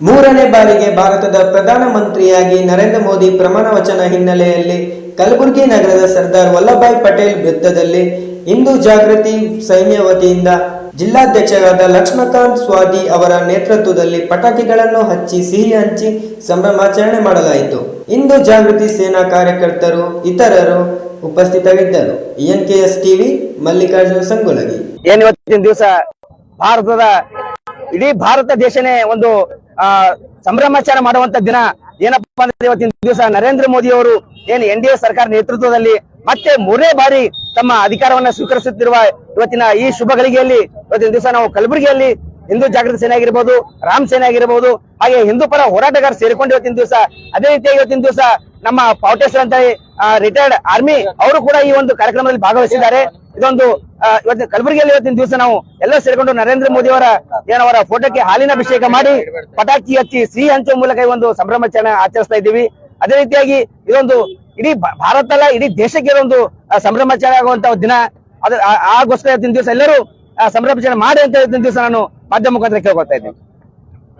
ಮೂರನೇ ಬಾರಿಗೆ ಭಾರತದ ಪ್ರಧಾನಮಂತ್ರಿಯಾಗಿ ನರೇಂದ್ರ ಮೋದಿ ಪ್ರಮಾಣ ವಚನ ಹಿನ್ನೆಲೆಯಲ್ಲಿ ಕಲಬುರಗಿ ನಗರದ ಸರ್ದಾರ್ ವಲ್ಲಭಾಯ್ ಪಟೇಲ್ ವೃತ್ತದಲ್ಲಿ ಹಿಂದೂ ಜಾಗೃತಿ ಸೈನ್ಯ ವತಿಯಿಂದ ಜಿಲ್ಲಾಧ್ಯಕ್ಷರಾದ ಲಕ್ಷ್ಮಕಾಂತ್ ಸ್ವಾದಿ ಅವರ ನೇತೃತ್ವದಲ್ಲಿ ಪಟಾಕಿಗಳನ್ನು ಹಚ್ಚಿ, ಸಿಹಿ ಹಂಚಿ ಸಂಭ್ರಮಾಚರಣೆ ಮಾಡಲಾಯಿತು. ಹಿಂದೂ ಜಾಗೃತಿ ಸೇನಾ ಕಾರ್ಯಕರ್ತರು, ಇತರರು ಉಪಸ್ಥಿತರಿದ್ದರು. N K S TV, Mallikarjuna Sangulagi ಏನ್ ಇವತ್ತಿನ ದಿವಸ? ಭಾರತದ, ಇಡೀ ಭಾರತ ದೇಶನೇ ಒಂದು ಆ ಸಂಭ್ರಮಾಚಾರ ಮಾಡುವಂತ ದಿನ ಏನಪ್ಪಾ ಅಂದ್ರೆ ಇವತ್ತಿನ ದಿವಸ ನರೇಂದ್ರ ಮೋದಿ ಅವರು ಏನು ಎನ್ ಡಿ ಎ ಸರ್ಕಾರ ನೇತೃತ್ವದಲ್ಲಿ ಮತ್ತೆ ಮೂರನೇ ಬಾರಿ ತಮ್ಮ ಅಧಿಕಾರವನ್ನ ಸ್ವೀಕರಿಸುತ್ತಿರುವ ಇವತ್ತಿನ ಈ ಶುಭ ಗಳಿಗೆಯಲ್ಲಿ ಇವತ್ತಿನ ದಿವಸ ನಾವು ಕಲಬುರಗಿಯಲ್ಲಿ ಹಿಂದೂ ಜಾಗೃತಿ ಸೇನೆ ಆಗಿರ್ಬೋದು, ರಾಮ್ ಸೇನೆ ಆಗಿರ್ಬೋದು, ಹಾಗೆ ಹಿಂದೂ ಪರ ಹೋರಾಟಗಾರ ಸೇರಿಕೊಂಡು ಇವತ್ತಿನ ದಿವಸ ಅದೇ ರೀತಿಯಾಗಿ ಇವತ್ತಿನ ದಿವಸ ನಮ್ಮ ಪಾವಟೇಶ್ವರ ಅಂತ ರಿಟೈರ್ಡ್ ಆರ್ಮಿ ಅವರು ಕೂಡ ಈ ಒಂದು ಕಾರ್ಯಕ್ರಮದಲ್ಲಿ ಭಾಗವಹಿಸಿದ್ದಾರೆ. ಇದೊಂದು ಇವತ್ತಿನ ಕಲಬುರಗಿಯಲ್ಲಿ ಇವತ್ತಿನ ದಿವಸ ನಾವು ಎಲ್ಲ ಸೇರಿಕೊಂಡು ನರೇಂದ್ರ ಮೋದಿ ಅವರ ಏನವರ ಫೋಟೋಕ್ಕೆ ಹಾಲಿನ ಅಭಿಷೇಕ ಮಾಡಿ ಪಟಾಕಿ ಹಚ್ಚಿ ಸಿಹಿ ಹಂಚುವ ಮೂಲಕ ಒಂದು ಸಂಭ್ರಮಾಚರಣೆ ಆಚರಿಸ್ತಾ ಇದ್ದೀವಿ. ಅದೇ ರೀತಿಯಾಗಿ ಇದೊಂದು ಇಡೀ ಭಾರತ ಅಲ್ಲ ಇಡೀ ದೇಶಕ್ಕೆ ಇದೊಂದು ಸಂಭ್ರಮಾಚರಣೆ ಆಗುವಂತ ದಿನ. ಅದ ಆ- ಆಗೋಸ್ಕರ ಇವತ್ತಿನ ದಿವಸ ಎಲ್ಲರೂ ಸಂಭ್ರಮಾಚರಣೆ ಮಾಡಿ ಅಂತ ಇವತ್ತಿನ ದಿವಸ ನಾನು ಮಾಧ್ಯಮ ಮುಖಾಂತರ ಕೇಳ್ಕೊತಾ ಇದ್ದೀನಿ.